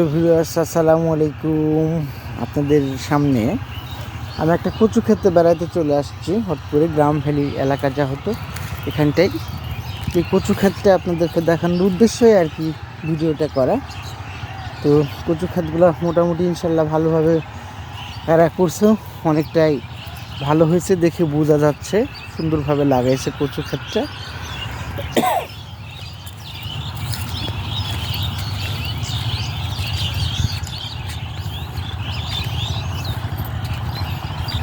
তো ভিউয়ার্স আসসালামু আলাইকুম। আপনাদের সামনে আমি একটা কচু খেতে বেড়াতে চলে আসছি হট করে গ্রাম ভ্যালি এলাকা যা হতো এখানটাই। এই কচু ক্ষেতটা আপনাদেরকে দেখানোর উদ্দেশ্যই আর কি ভিডিওটা করা। তো কচু ক্ষেতগুলো মোটামুটি ইনশাল্লাহ ভালোভাবে এরা করছে, অনেকটাই ভালো হয়েছে দেখে বোঝা যাচ্ছে, সুন্দরভাবে লাগাইছে কচু ক্ষেতটা।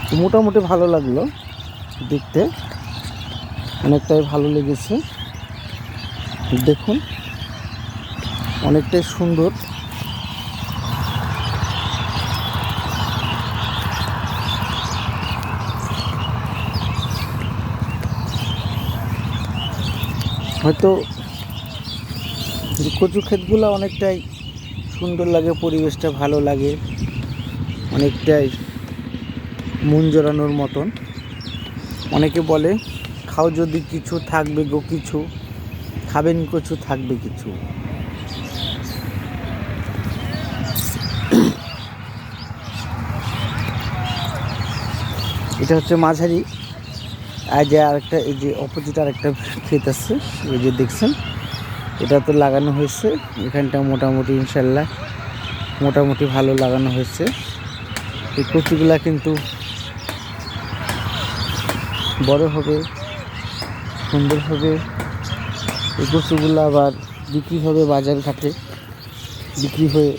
তো মোটামুটি ভালো লাগল দেখতে। অনেকটাই ভালো লেগেছে। দেখুন, অনেকটাই সুন্দর। হয়তো কচু ক্ষেতগুলো অনেকটাই সুন্দর লাগে, পরিবেশটা ভালো লাগে, অনেকটাই মন জড়ানোর মতন। অনেকে বলে, খাও যদি কিছু, থাকবে গো কিছু, খাবেন কিছু, থাকবে কিছু। এটা হচ্ছে মাঝারি। আর যে আরেকটা, এই যে অপোজিট আরেকটা ক্ষেত আছে, এই যে দেখছেন, এটা তো লাগানো হয়েছে। এখানটা মোটামুটি, ইনশাল্লাহ, মোটামুটি ভালো লাগানো হয়েছে। এই কচুগুলা কিন্তু বড় হবে, সুন্দর হবে। এই কচুগুলো আবার বিক্রি হবে বাজার ঘাটে। বিক্রি হয়ে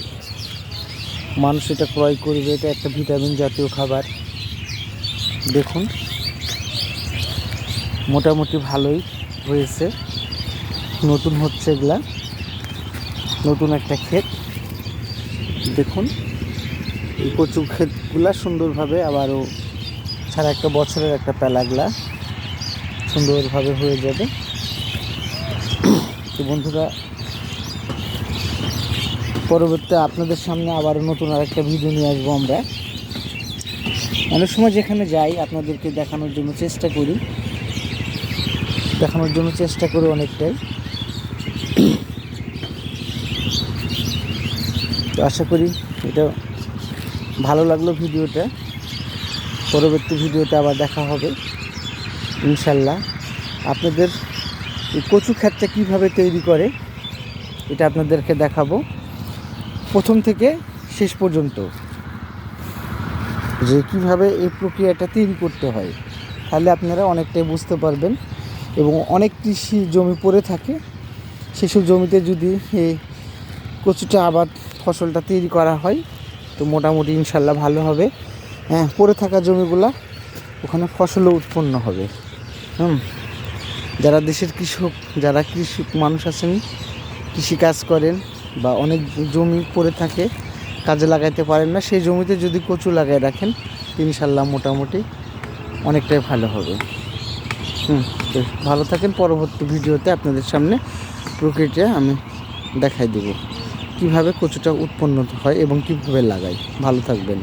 মানুষ এটা ক্রয় করবে, এটা একটা ভিটামিন জাতীয় খাবার। দেখুন, মোটামুটি ভালোই হয়েছে। নতুন হচ্ছে এগুলা। নতুন একটা ক্ষেত। দেখুন, এই কচু ক্ষেতগুলা সুন্দরভাবে আবারও ছাড়া একটা বছরের একটা প্যালাগুলা সুন্দরভাবে হয়ে যাবে। তো বন্ধুরা, পরবর্তী আপনাদের সামনে আবারও নতুন আর একটা ভিডিও নিয়ে আসব আমরা। অনেক সময় যেখানে যাই, আপনাদেরকে দেখানোর জন্য চেষ্টা করি। দেখানোর জন্য চেষ্টা করি অনেকটাই। তো আশা করি এটা ভালো লাগল ভিডিওটা পরবর্তী ভিডিওতে আবার দেখা হবে, ইনশাল্লাহ। আপনাদের এই কচু ক্ষেতটা কীভাবে তৈরি করে, এটা আপনাদেরকে দেখাবো। প্রথম থেকে শেষ পর্যন্ত যে কীভাবে এই প্রক্রিয়াটা তৈরি করতে হয়, তাহলে আপনারা অনেকটাই বুঝতে পারবেন। এবং অনেক কৃষি জমি পড়ে থাকে, সেসব জমিতে যদি এই কচুটা আবাদ ফসলটা তৈরি করা হয়, তো মোটামুটি ইনশাল্লাহ ভালো হবে। হ্যাঁ পড়ে থাকা জমিগুলা ওখানে ফসলও উৎপন্ন হবে। হুম? যারা দেশের কৃষক, যারা কৃষক মানুষ আছেন, কৃষিকাজ করেন বা অনেক জমি পড়ে থাকে, কাজে লাগাইতে পারেন না, সেই জমিতে যদি কচু লাগাই রাখেন, ইনশাল্লাহ মোটামুটি অনেকটাই ভালো হবে। হুম, তো ভালো থাকেন, পরবর্তী ভিডিওতে আপনাদের সামনে প্রকৃতিটা আমি দেখাই দেব। কীভাবে কচুটা উৎপন্ন হয় এবং কীভাবে লাগাই ভালো থাকবেন।